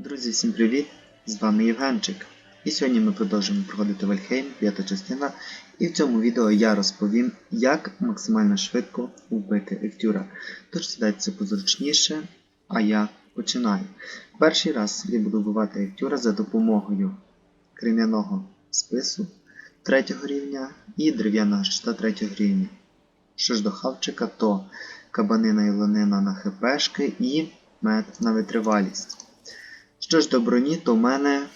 Друзі, всім привіт! З вами Євгенчик. І сьогодні ми продовжуємо проходити Вальхейм, п'ята частина. І в цьому відео я розповім, як максимально швидко вбити Ектюра. Тож сідайте позручніше, а я починаю. Перший раз я буду вбивати Ектюра за допомогою крем'яного спису 3 рівня і дерев'яного щита 3 рівня. Що ж до хавчика, то кабанина і ланина на хпшки і мед на витривалість. Що ж до броні, то в мене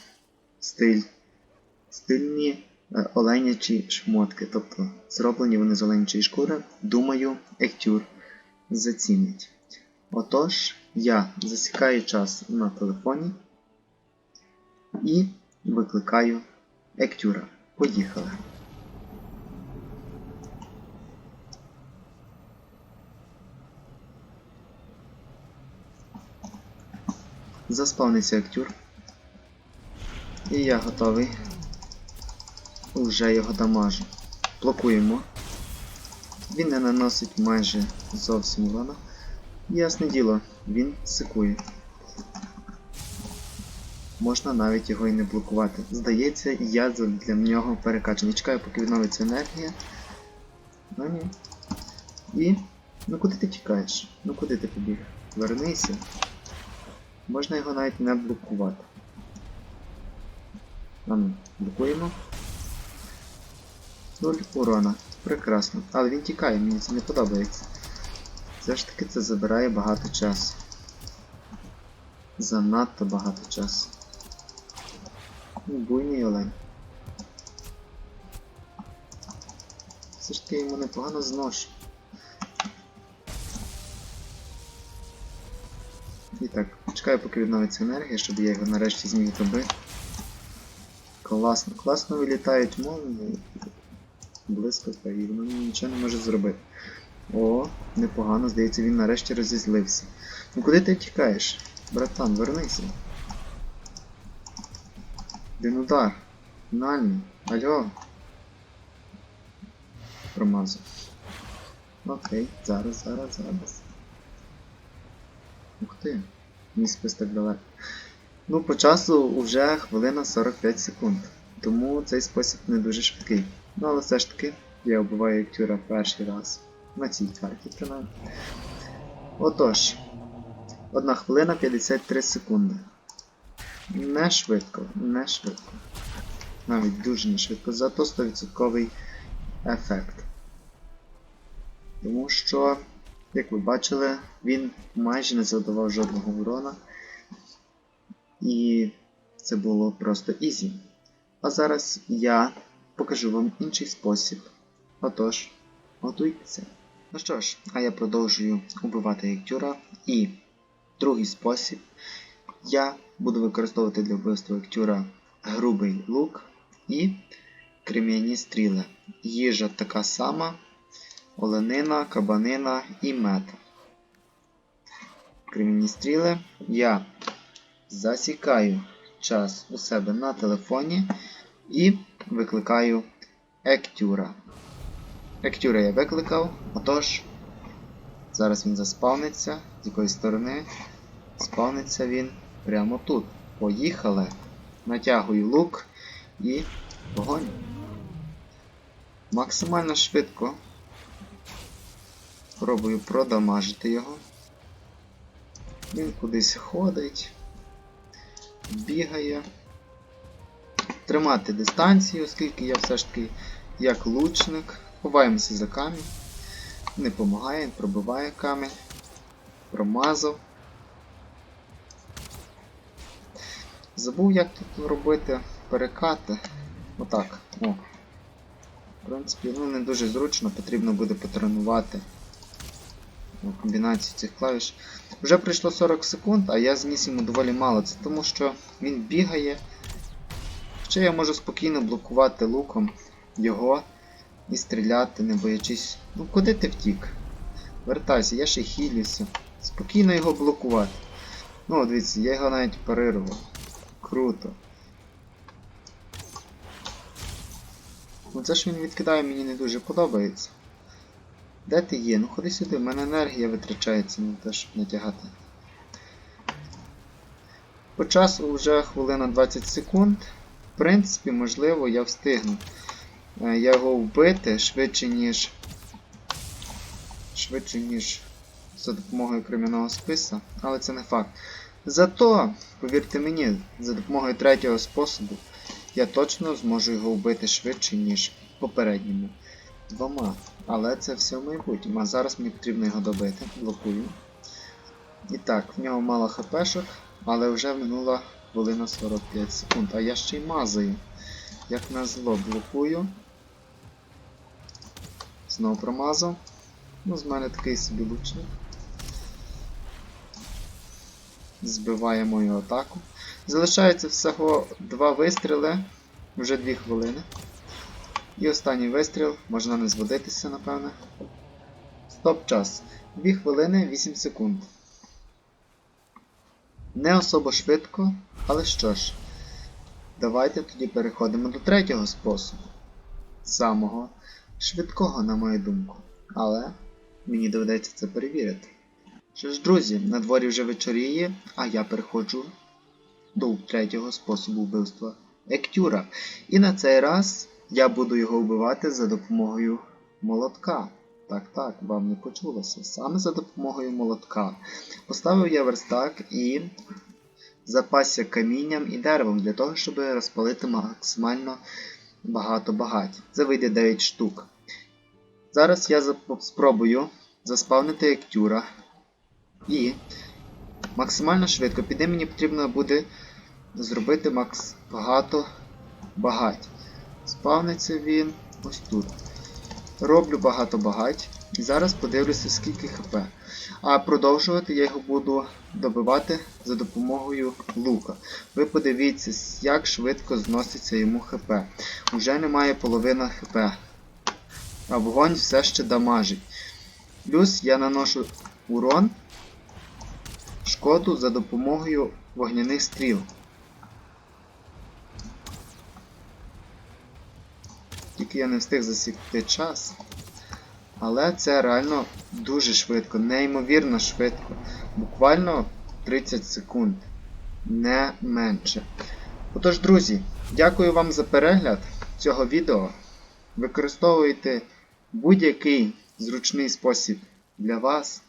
стиль, стильні е, оленячі шмотки. Тобто зроблені вони з оленячої шкури. Думаю, Ектюр зацінить. Отож, я засікаю час на телефоні і викликаю Ектюра. Поїхали. Заспавнився актюр. І я готовий. Уже його дамажу. Блокуємо. Він не наносить майже зовсім урона. Ясне діло, він секує. Можна навіть його і не блокувати. Здається, я для нього перекачаний. Чекаю, поки відновиться енергія. Ну ні. І. Ну куди ти тікаєш? Ну куди ти побіг? Вернися. Можна його навіть не блокувати. А ну, блокуємо. Нуль урона. Прекрасно. Але він тікає, мені це не подобається. Все ж таки це забирає багато часу. Занадто багато часу. Ну, буйний олень. Все ж таки йому непогано зношу. І так, чекаю, поки відновиться енергія, щоб я його нарешті зміг добити. Класно, класно вилітають молнії. Блискавка, і воно нічого не може зробити. О, непогано, здається, він нарешті розізлився. Ну куди ти тікаєш? Братан, вернися. Один удар. Фінальний. Алло. Промазав. Окей, зараз, зараз, зараз. Ух ти, мій спис далеко. Ну, по часу вже хвилина 45 секунд. Тому цей спосіб не дуже швидкий. Ну, але все ж таки, я вбиваю Ектюра перший раз. На цій карті, принаймні. Отож. 1 хвилина 53 секунди. Не швидко, не швидко. Навіть дуже не швидко, зато 100% ефект. Тому що як ви бачили, він майже не завдавав жодного урона. І це було просто ізі. А зараз я покажу вам інший спосіб. Отож, готуйтеся. Ну що ж, а я продовжую убивати Ектюра. І другий спосіб. Я буду використовувати для вбивства Ектюра грубий лук і крем'яні стріли. Їжа така сама оленина, кабанина і мед. Кремінні стріли. Я засікаю час у себе на телефоні і викликаю Ектюра. Ектюра я викликав, отож, зараз він заспавниться, з якої сторони. Спавниться він прямо тут. Поїхали. Натягую лук і вогонь. Максимально швидко. Пробую продамажити його. Він кудись ходить, бігає. Тримати дистанцію, оскільки я все ж таки як лучник. Ховаємося за камінь. Не допомагає, пробиває камінь. Промазав. Забув, як тут робити перекати. Отак. О. В принципі, ну не дуже зручно, потрібно буде потренувати комбінацію цих клавіш. Вже пройшло 40 секунд, а я зніс йому доволі мало. Це тому що він бігає. Хоча я можу спокійно блокувати луком його і стріляти, не боячись. Ну куди ти втік? Вертайся, я ще хілюся. Спокійно його блокувати. Ну, дивіться, я його навіть парирував. Круто. Ну це ж він відкидає, мені не дуже подобається. Де ти є? Ну ходи сюди, в мене енергія витрачається на те, щоб натягати. По часу вже хвилина 20 секунд. В принципі, можливо, я встигну е, його вбити швидше, ніж. Швидше, ніж за допомогою кримінного списа, але це не факт. Зато, повірте мені, за допомогою третього способу я точно зможу його вбити швидше, ніж попередньому двома. Але це все в майбутньому. А зараз мені потрібно його добити. Блокую. І так, в нього мало хпшок, але вже минула хвилина 45 секунд. А я ще й мазаю. Як на зло блокую. Знову промазав. Ну, з мене такий собі лучник. Збиває мою атаку. Залишається всього два вистріли, вже 2 хвилини. І останній вистріл, можна не зводитися, напевне. Стоп час. 2 хвилини 8 секунд. Не особо швидко, але що ж. Давайте тоді переходимо до третього способу. Самого швидкого, на мою думку. Але мені доведеться це перевірити. Що ж, друзі, на дворі вже вечоріє, а я переходжу до третього способу вбивства Ектюра. І на цей раз я буду його вбивати за допомогою молотка. Так, так, вам не почулося. Саме за допомогою молотка. Поставив я верстак і запасся камінням і деревом для того, щоб розпалити максимально багато багать. Це вийде 9 штук. Зараз я спробую заспавнити ектюра. І максимально швидко піде мені потрібно буде зробити макс багато багать. Спавниться він ось тут. Роблю багато багать. І зараз подивлюся, скільки хп. А продовжувати я його буду добивати за допомогою лука. Ви подивіться, як швидко зноситься йому хп. Уже немає половина хп. А вогонь все ще дамажить. Плюс я наношу урон, шкоду за допомогою вогняних стріл. Тільки я не встиг засікти час. Але це реально дуже швидко, неймовірно швидко. Буквально 30 секунд. Не менше. Отож, друзі, дякую вам за перегляд цього відео. Використовуйте будь-який зручний спосіб для вас.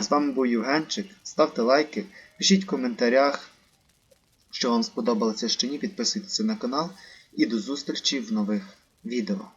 З вами був Євгенчик. Ставте лайки, пишіть в коментарях, що вам сподобалося, що ні, підписуйтесь на канал. І до зустрічі в нових відео.